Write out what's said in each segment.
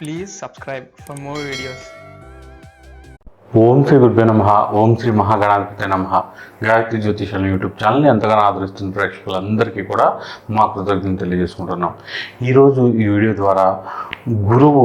Please subscribe for more videos ఓం శ్రీ గురుభ్యో నమ ఓం శ్రీ మహాగణాధిపతి నమ. గాయత్రి జ్యోతిషాల యూట్యూబ్ ఛానల్ని ఎంతగానో ఆదరిస్తున్న ప్రేక్షకులందరికీ కూడా మా కృతజ్ఞతలు తెలియజేసుకుంటున్నాం. ఈరోజు ఈ వీడియో ద్వారా గురువు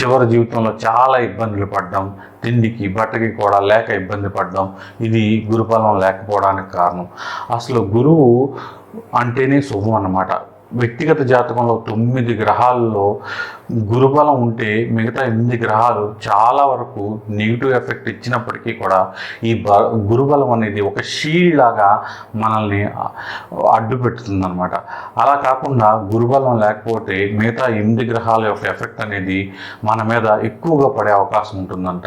చివరి జీవితంలో చాలా ఇబ్బందులు పడ్డం. తిండికి బట్టకి కూడా లేక ఇబ్బంది పడ్డాం. ఇది గురుఫలం లేకపోవడానికి కారణం. అసలు గురువు అంటేనే శుభం అన్నమాట. వ్యక్తిగత జాతకంలో తొమ్మిది గ్రహాల్లో గురుబలం ఉంటే మిగతా ఎనిమిది గ్రహాలు చాలా వరకు నెగిటివ్ ఎఫెక్ట్ ఇచ్చినప్పటికీ కూడా ఈ బ గురుబలం అనేది ఒక షీల్డ్ లాగా మనల్ని అడ్డు పెడుతుంది అనమాట అలా కాకుండా గురుబలం లేకపోతే మిగతా ఎనిమిది గ్రహాల యొక్క ఎఫెక్ట్ అనేది మన మీద ఎక్కువగా పడే అవకాశం ఉంటుందంట.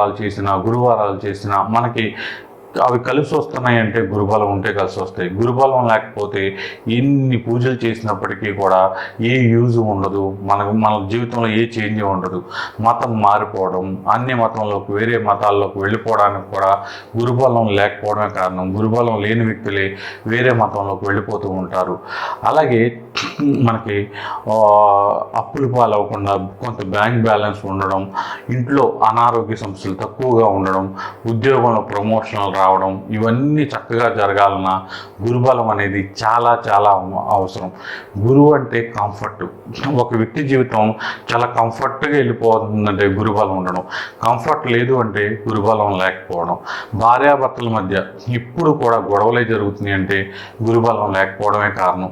చేసిన గురువారాలు చేసిన మనకి అవి కలిసి వస్తున్నాయి అంటే గురుబలం ఉంటే కలిసి వస్తాయి. గురుబలం లేకపోతే ఎన్ని పూజలు చేసినప్పటికీ కూడా ఏ యూజ్ ఉండదు. మనకు మన జీవితంలో ఏ చేంజ్ ఉండదు. మతం మారిపోవడం అన్ని మతంలోకి వేరే మతాల్లోకి వెళ్ళిపోవడానికి కూడా గురుబలం లేకపోవడమే కారణం. గురుబలం లేని వ్యక్తులే వేరే మతంలోకి వెళ్ళిపోతూ ఉంటారు. అలాగే మనకి అప్పులు పాలవకుండా కొంత బ్యాంక్ బ్యాలెన్స్ ఉండడం ఇంట్లో అనారోగ్య సమస్యలు తక్కువగా ఉండడం ఉద్యోగంలో ప్రమోషన్లు రావడం ఇవన్నీ చక్కగా జరగాలన్నా గురుబలం అనేది చాలా చాలా అవసరం. గురువు అంటే కంఫర్ట్. ఒక వ్యక్తి జీవితం చాలా కంఫర్ట్గా వెళ్ళిపోతుందంటే గురుబలం ఉండడం. కంఫర్ట్ లేదు అంటే గురుబలం లేకపోవడం. భార్యాభర్తల మధ్య ఇప్పుడు కూడా గొడవలే జరుగుతున్నాయి అంటే గురుబలం లేకపోవడమే కారణం.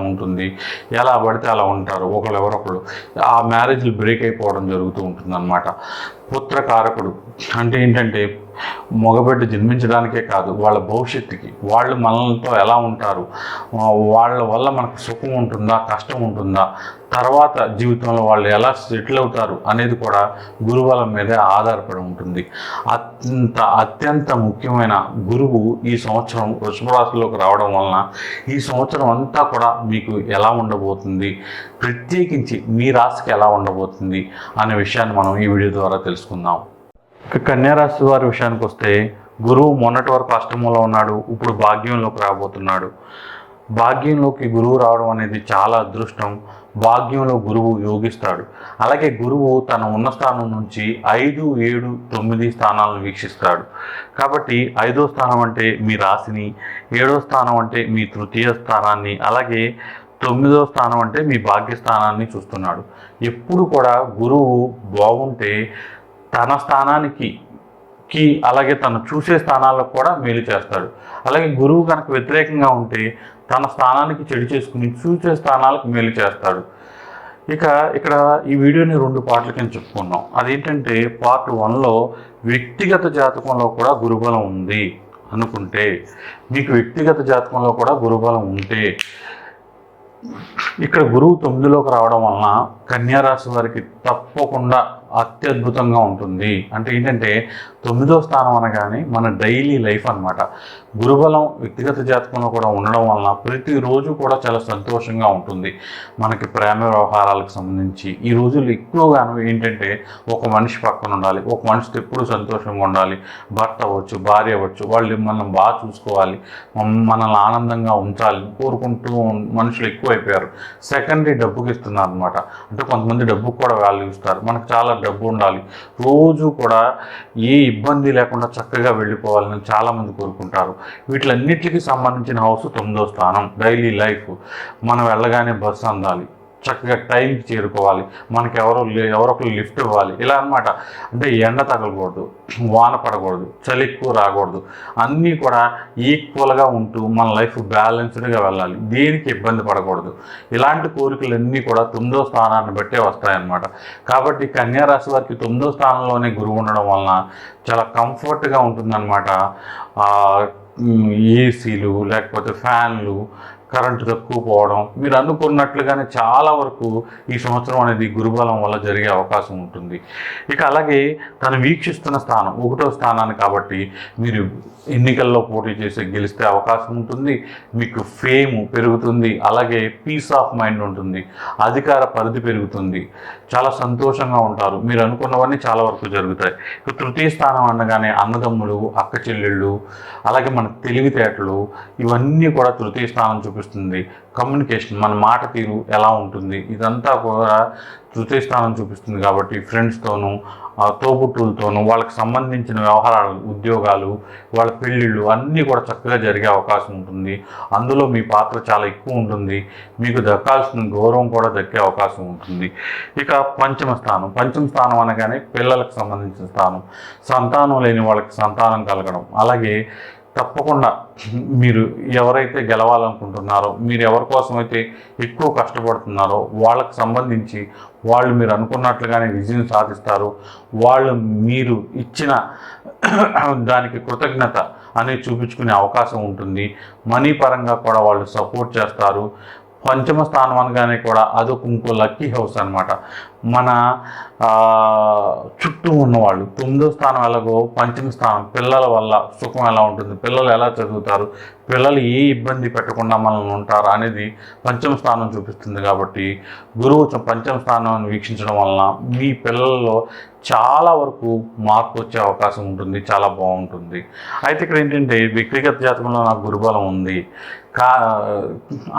ఉంటుంది. ఎలా పడితే అలా ఉంటారు. ఒకళ్ళు. ఎవరొకళ్ళు ఆ మ్యారేజ్లు బ్రేక్ అయిపోవడం జరుగుతూ ఉంటుంది అనమాట పుత్రకారకుడు. అంటే ఏంటంటే మగబిడ్డ జన్మించడానికే కాదు వాళ్ళ భవిష్యత్తుకి. వాళ్ళు మనలతో ఎలా ఉంటారు? వాళ్ళ వల్ల మనకు సుఖం ఉంటుందా కష్టం ఉంటుందా? తర్వాత జీవితంలో వాళ్ళు ఎలా సెటిల్ అవుతారు అనేది కూడా గురువుల మీదే ఆధారపడి ఉంటుంది. అత్యంత అత్యంత ముఖ్యమైన గురువు ఈ సంవత్సరం వృషభ రావడం వలన ఈ సంవత్సరం అంతా కూడా మీకు ఎలా ఉండబోతుంది? ప్రత్యేకించి మీ రాశికి ఎలా ఉండబోతుంది? అనే విషయాన్ని మనం ఈ వీడియో ద్వారా తెలుసు తెలుసుకుందాం ఇక కన్యా రాశి వారి విషయానికి వస్తే గురువు మొన్నటి వరకు అష్టమంలో ఉన్నాడు ఇప్పుడు భాగ్యంలోకి రాబోతున్నాడు. భాగ్యంలోకి గురువు రావడం అనేది చాలా అదృష్టం. భాగ్యంలో గురువు యోగిస్తాడు. అలాగే గురువు తన ఉన్న స్థానం నుంచి ఐదు ఏడు తొమ్మిది స్థానాలను వీక్షిస్తాడు. కాబట్టి ఐదో స్థానం అంటే మీ రాశిని ఏడో స్థానం అంటే మీ తృతీయ స్థానాన్ని అలాగే తొమ్మిదో స్థానం అంటే మీ భాగ్యస్థానాన్ని చూస్తున్నాడు. ఎప్పుడు కూడా గురువు బాగుంటే తన స్థానానికి కి అలాగే తను చూసే స్థానాలకు కూడా మేలు చేస్తాడు. అలాగే గురువు కనుక వ్యతిరేకంగా ఉంటే తన స్థానానికి చెడు చేసుకుని చూసే స్థానాలకు మేలు చేస్తాడు. ఇక ఇక్కడ ఈ వీడియోని రెండు పార్ట్ల కింద చెప్పుకున్నాం. అదేంటంటే పార్ట్ వన్లో వ్యక్తిగత జాతకంలో కూడా గురుబలం ఉంది అనుకుంటే మీకు వ్యక్తిగత జాతకంలో కూడా గురుబలం ఉంటే ఇక్కడ గురువు తొమ్మిదిలోకి రావడం వలన కన్యారాశి వారికి తప్పకుండా అత్యద్భుతంగా ఉంటుంది. అంటే ఏంటంటే తొమ్మిదో స్థానం అనగానే మన డైలీ లైఫ్ అనమాట గురుబలం వ్యక్తిగత జాతకంలో కూడా ఉండడం వలన ప్రతిరోజు కూడా చాలా సంతోషంగా ఉంటుంది. మనకి ప్రేమ వ్యవహారాలకు సంబంధించి ఈ రోజులు ఎక్కువగాను ఏంటంటే ఒక మనిషి పక్కన ఉండాలి ఒక మనిషితో ఎప్పుడు సంతోషంగా ఉండాలి. భర్త అవ్వచ్చు భార్య అవ్వచ్చు వాళ్ళు మనం బాగా చూసుకోవాలి మనల్ని ఆనందంగా ఉంచాలి కోరుకుంటూ మనుషులు ఎక్కువైపోయారు. సెకండరీ డబ్బుకి ఇస్తున్నారు అనమాట అంటే కొంతమంది డబ్బుకు కూడా వాల్యూ ఇస్తారు. మనకు చాలా డబ్బు ఉండాలి. రోజు కూడా ఏ ఇబ్బంది లేకుండా చక్కగా వెళ్ళిపోవాలని చాలామంది కోరుకుంటారు. వీటిలన్నిటికీ సంబంధించిన హౌస్ తొమ్మిదో స్థానం డైలీ లైఫ్. మనం వెళ్ళగానే బస్సు అందాలి. చక్కగా టైంకి చేరుకోవాలి. మనకి ఎవరో లే- ఎవరో ఒకరు లిఫ్ట్ ఇవ్వాలి. ఇలా అన్నమాట. అంటే ఎండ తగలకూడదు వాన పడకూడదు చలి ఎక్కువ రాకూడదు. అన్నీ కూడా ఈక్వల్గా ఉంటూ మన లైఫ్ బ్యాలెన్స్డ్గా వెళ్ళాలి. దేనికి ఇబ్బంది పడకూడదు. ఇలాంటి కోరికలన్నీ కూడా తొమ్మిదో స్థానాన్ని బట్టే వస్తాయన్నమాట. కాబట్టి కన్యారాశి వారికి తొమ్మిదో స్థానంలోనే గురువు ఉండడం వలన చాలా కంఫర్ట్గా ఉంటుందన్నమాట. ఏసీలు లేకపోతే ఫ్యాన్లు కరెంటు తక్కువ పోవడం మీరు అనుకున్నట్లుగానే చాలా వరకు ఈ సంవత్సరం అనేది గురుబలం వల్ల జరిగే అవకాశం ఉంటుంది. ఇక అలాగే తను వీక్షిస్తున్న స్థానం ఒకటో స్థానాన్ని కాబట్టి మీరు ఎన్నికల్లో పోటీ చేసి గెలిస్తే అవకాశం ఉంటుంది మీకు ఫేమ్ పెరుగుతుంది అలాగే పీస్ ఆఫ్ మైండ్ ఉంటుంది అధికార పరిధి పెరుగుతుంది. చాలా సంతోషంగా ఉంటారు. మీరు అనుకున్నవన్నీ చాలా వరకు జరుగుతాయి. ఇప్పుడు తృతీయ స్థానం అనగానే అన్నదమ్ములు అక్క చెల్లెళ్ళు అలాగే మన తెలివితేటలు ఇవన్నీ కూడా తృతీయ స్థానం చూపిస్తుంది. కమ్యూనికేషన్ మన మాట తీరు ఎలా ఉంటుంది? ఇదంతా కూడా తృతీయ స్థానం చూపిస్తుంది కాబట్టి ఫ్రెండ్స్తోనూ తోబుట్టులతోనూ వాళ్ళకి సంబంధించిన వ్యవహారాలు ఉద్యోగాలు వాళ్ళ పెళ్ళిళ్ళు అన్నీ కూడా చక్కగా జరిగే అవకాశం ఉంటుంది. అందులో మీ పాత్ర చాలా ఎక్కువ ఉంటుంది. మీకు దక్కాల్సిన గౌరవం కూడా దక్కే అవకాశం ఉంటుంది. ఇక పంచమ స్థానం. పంచమ స్థానం అనగానే పిల్లలకు సంబంధించిన స్థానం. సంతానం లేని వాళ్ళకి సంతానం కలగడం. అలాగే తప్పకుండా మీరు ఎవరైతే గెలవాలనుకుంటున్నారో మీరు ఎవరి కోసం అయితే ఎక్కువ కష్టపడుతున్నారో వాళ్ళకి సంబంధించి వాళ్ళు మీరు అనుకున్నట్లుగానే విజయం సాధిస్తారు. వాళ్ళు మీరు ఇచ్చిన దానికి కృతజ్ఞత అనేది చూపించుకునే అవకాశం ఉంటుంది. మనీ పరంగా కూడా వాళ్ళు సపోర్ట్ చేస్తారు. పంచమ స్థానం అనగానే కూడా అదొక ఇంకో లక్కీ హౌస్ అనమాట మన చుట్టూ ఉన్నవాళ్ళు. తొమ్మిదో స్థానం ఎలాగో పంచమ స్థానం పిల్లల వల్ల సుఖం ఎలా ఉంటుంది పిల్లలు ఎలా చదువుతారు పిల్లలు ఏ ఇబ్బంది పెట్టకుండా మనల్ని ఉంటారు అనేది పంచమ స్థానం చూపిస్తుంది కాబట్టి గురువు పంచమ స్థానాన్ని వీక్షించడం వలన మీ పిల్లల్లో చాలా వరకు మార్పు వచ్చే అవకాశం ఉంటుంది చాలా బాగుంటుంది. అయితే ఇక్కడ ఏంటంటే వ్యక్తిగత జాతకంలో నాకు గురుబలం ఉంది కా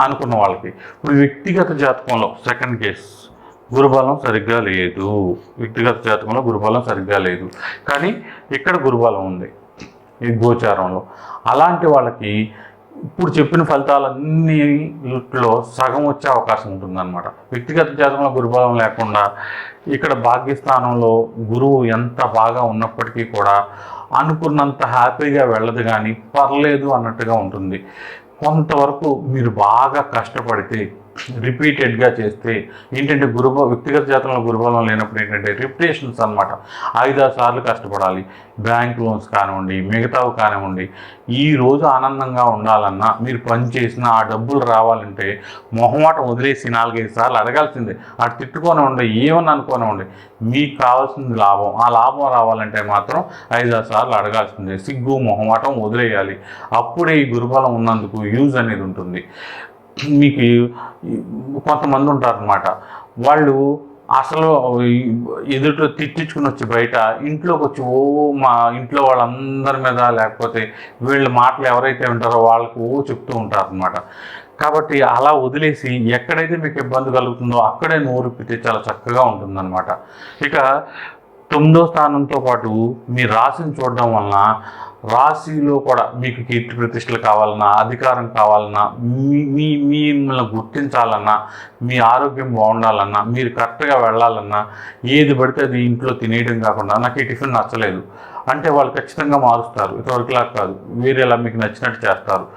అనుకున్న వాళ్ళకి. ఇప్పుడు వ్యక్తిగత జాతకంలో సెకండ్ కేస్. గురుబలం సరిగ్గా లేదు. వ్యక్తిగత జాతకంలో గురుబలం సరిగ్గా లేదు. కానీ ఇక్కడ గురుబలం ఉంది ఈ గోచారంలో. అలాంటి వాళ్ళకి ఇప్పుడు చెప్పిన ఫలితాలన్నిలో సగం వచ్చే అవకాశం ఉంటుందన్నమాట. వ్యక్తిగత జాతకంలో గురుబలం లేకుండా ఇక్కడ భాగ్యస్థానంలో గురువు ఎంత బాగా ఉన్నప్పటికీ కూడా అనుకున్నంత హ్యాపీగా వెళ్ళదు కానీ పర్లేదు అన్నట్టుగా ఉంటుంది. కొంతవరకు మీరు బాగా కష్టపడితే రిపీటెడ్గా చేస్తే ఏంటంటే గురుబ వ్యక్తిగత జాతకంలో గురుబలం లేనప్పుడు ఏంటంటే రిపిటేషన్స్ అనమాట ఐదారు సార్లు కష్టపడాలి. బ్యాంక్ లోన్స్ కానివ్వండి మిగతావి కానివ్వండి. ఈ రోజు ఆనందంగా ఉండాలన్నా మీరు పని చేసిన ఆ డబ్బులు రావాలంటే మొహమాటం వదిలేసి నాలుగైదు సార్లు అడగాల్సిందే. అటు తిట్టుకొని ఉండే ఏమని అనుకొని ఉండే మీకు కావాల్సింది లాభం. ఆ లాభం రావాలంటే మాత్రం ఐదారు సార్లు అడగాల్సిందే. సిగ్గు మొహమాటం వదిలేయాలి. అప్పుడే ఈ గురుబలం ఉన్నందుకు యూజ్ అనేది ఉంటుంది. మీకు కొంతమంది ఉంటారనమాట వాళ్ళు అసలు ఎదుట తిట్టించుకుని వచ్చి బయట ఇంట్లోకి వచ్చి ఓ మా ఇంట్లో వాళ్ళందరి మీద లేకపోతే వీళ్ళ మాటలు ఎవరైతే ఉంటారో వాళ్ళకు ఓ చెప్తూ ఉంటారనమాట కాబట్టి అలా వదిలేసి ఎక్కడైతే మీకు ఇబ్బంది కలుగుతుందో అక్కడే నోరుపితే చాలా చక్కగా ఉంటుందన్నమాట. ఇక తొమ్మిదో స్థానంతో పాటు మీ రాశిని చూడడం వలన రాశిలో కూడా మీకు కీర్తి ప్రతిష్టలు కావాలన్నా అధికారం కావాలన్నా మీ మీ మిమ్మల్ని గుర్తించాలన్నా మీ ఆరోగ్యం బాగుండాలన్నా మీరు కరెక్ట్గా వెళ్ళాలన్నా ఏది పడితే అది ఇంట్లో తినేయడం కాకుండా నాకు ఈ టిఫిన్ నచ్చలేదు. అంటే వాళ్ళు ఖచ్చితంగా మారుస్తారు. ఇంతవరకులా కాదు. వేరేలా మీకు నచ్చినట్టు చేస్తారు.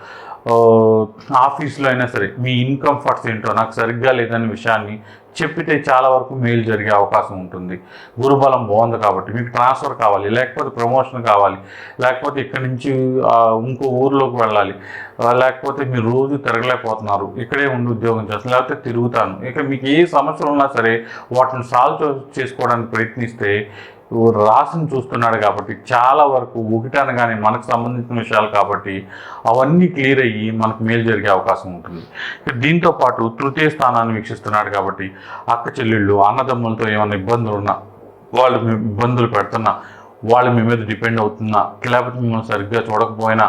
ఆఫీస్లో అయినా సరే మీ ఇన్కంఫర్ట్స్ ఏంటో నాకు సరిగ్గా లేదనే విషయాన్ని చెప్పితే చాలా వరకు మేలు జరిగే అవకాశం ఉంటుంది. గురుబలం బాగుంది కాబట్టి మీకు ట్రాన్స్ఫర్ కావాలి లేకపోతే ప్రమోషన్ కావాలి లేకపోతే ఇక్కడి నుంచి ఇంకో ఊర్లోకి వెళ్ళాలి లేకపోతే మీరు రోజు తిరగలేకపోతున్నారు ఇక్కడే ఉండి ఉద్యోగం చేస్తాను లేకపోతే తిరుగుతాను. ఇక మీకు ఏ సమస్యలు ఉన్నా సరే వాటిని సాల్వ్ చేసుకోవడానికి ప్రయత్నిస్తే రాసిని చూస్తున్నాడు కాబట్టి చాలా వరకు ఒకటి అనగానే మనకు సంబంధించిన విషయాలు కాబట్టి అవన్నీ క్లియర్ అయ్యి మనకు మేలు జరిగే అవకాశం ఉంటుంది. దీంతో పాటు తృతీయ స్థానాన్ని వీక్షిస్తున్నాడు కాబట్టి అక్క చెల్లెళ్ళు అన్నదమ్ములతో ఏమైనా ఇబ్బందులు ఉన్నా వాళ్ళు ఇబ్బందులు పెడుతున్నా వాళ్ళు మీ మీద డిపెండ్ అవుతున్నా లేకపోతే మిమ్మల్ని సరిగ్గా చూడకపోయినా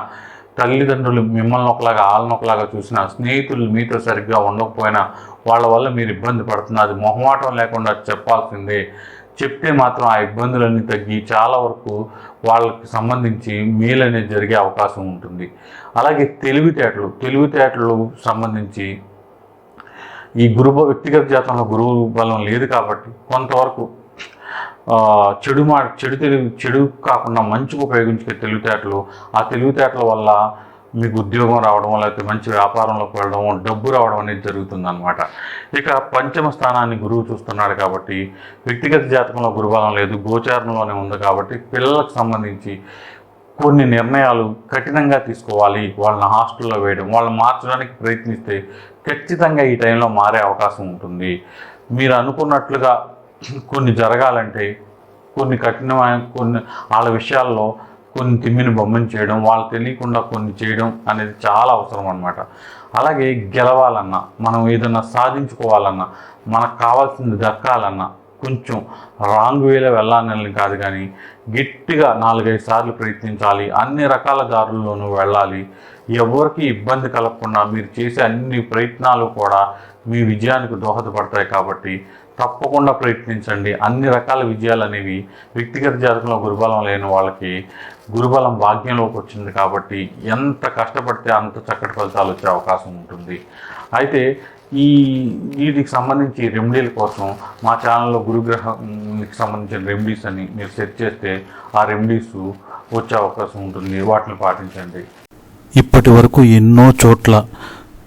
తల్లిదండ్రులు మిమ్మల్ని ఒకలాగా వాళ్ళని ఒకలాగా చూసినా స్నేహితులు మీతో సరిగ్గా ఉండకపోయినా వాళ్ళ వల్ల మీరు ఇబ్బంది పడుతున్నా అది మొహమాటం లేకుండా చెప్పాల్సిందే. చెప్తే మాత్రం ఆ ఇబ్బందులన్నీ తగ్గి చాలా వరకు వాళ్ళకి సంబంధించి మేలు అనేది జరిగే అవకాశం ఉంటుంది. అలాగే తెలివితేటలు తెలివితేటలు సంబంధించి ఈ గురు వ్యక్తిగత జాతంలో గురువు బలం లేదు కాబట్టి కొంతవరకు చెడు మా చెడు తెలివి చెడు కాకుండా మంచిగా ఉపయోగించే తెలివితేటలు ఆ తెలివితేటల వల్ల మీకు ఉద్యోగం రావడం లేకపోతే మంచి వ్యాపారంలోకి వెళ్ళడం డబ్బు రావడం అనేది జరుగుతుంది అనమాట ఇక పంచమ స్థానాన్ని గురువు చూస్తున్నాడు కాబట్టి వ్యక్తిగత జాతకంలో గురుబలం లేదు గోచారంలోనే ఉంది కాబట్టి పిల్లలకు సంబంధించి కొన్ని నిర్ణయాలు కఠినంగా తీసుకోవాలి. వాళ్ళని హాస్టల్లో వేయడం వాళ్ళని మార్చడానికి ప్రయత్నిస్తే ఖచ్చితంగా ఈ టైంలో మారే అవకాశం ఉంటుంది. మీరు అనుకున్నట్లుగా కొన్ని జరగాలంటే కొన్ని కఠినమైన కొన్ని వాళ్ళ విషయాల్లో కొన్ని తిమ్మిని బొమ్మని చేయడం వాళ్ళు తెలియకుండా కొన్ని చేయడం అనేది చాలా అవసరం అనమాట అలాగే గెలవాలన్నా మనం ఏదన్నా సాధించుకోవాలన్నా మనకు కావాల్సింది దక్కాలన్నా కొంచెం రాంగ్ వేలో వెళ్ళాలని కాదు కానీ గట్టిగా నాలుగైదు సార్లు ప్రయత్నించాలి అన్ని రకాల దారుల్లోనూ వెళ్ళాలి. ఎవరికి ఇబ్బంది కలగకుండా మీరు చేసే అన్ని ప్రయత్నాలు కూడా మీ విజయానికి దోహదపడతాయి కాబట్టి తప్పకుండా ప్రయత్నించండి. అన్ని రకాల విజయాలు అనేవి వ్యక్తిగత జాతకంలో గురుబలం లేని వాళ్ళకి గురుబలం భాగ్యంలోకి వచ్చింది కాబట్టి ఎంత కష్టపడితే అంత చక్కటి ఫలితాలు వచ్చే అవకాశం ఉంటుంది. అయితే ఈ వీటికి సంబంధించి రెమెడీల కోసం మా ఛానల్లో గురుగ్రహానికి సంబంధించిన రెమెడీస్ అని మీరు సెర్చ్ చేస్తే ఆ రెమెడీస్ వచ్చే అవకాశం ఉంటుంది. వాటిని పాటించండి. ఇప్పటి వరకు ఎన్నో చోట్ల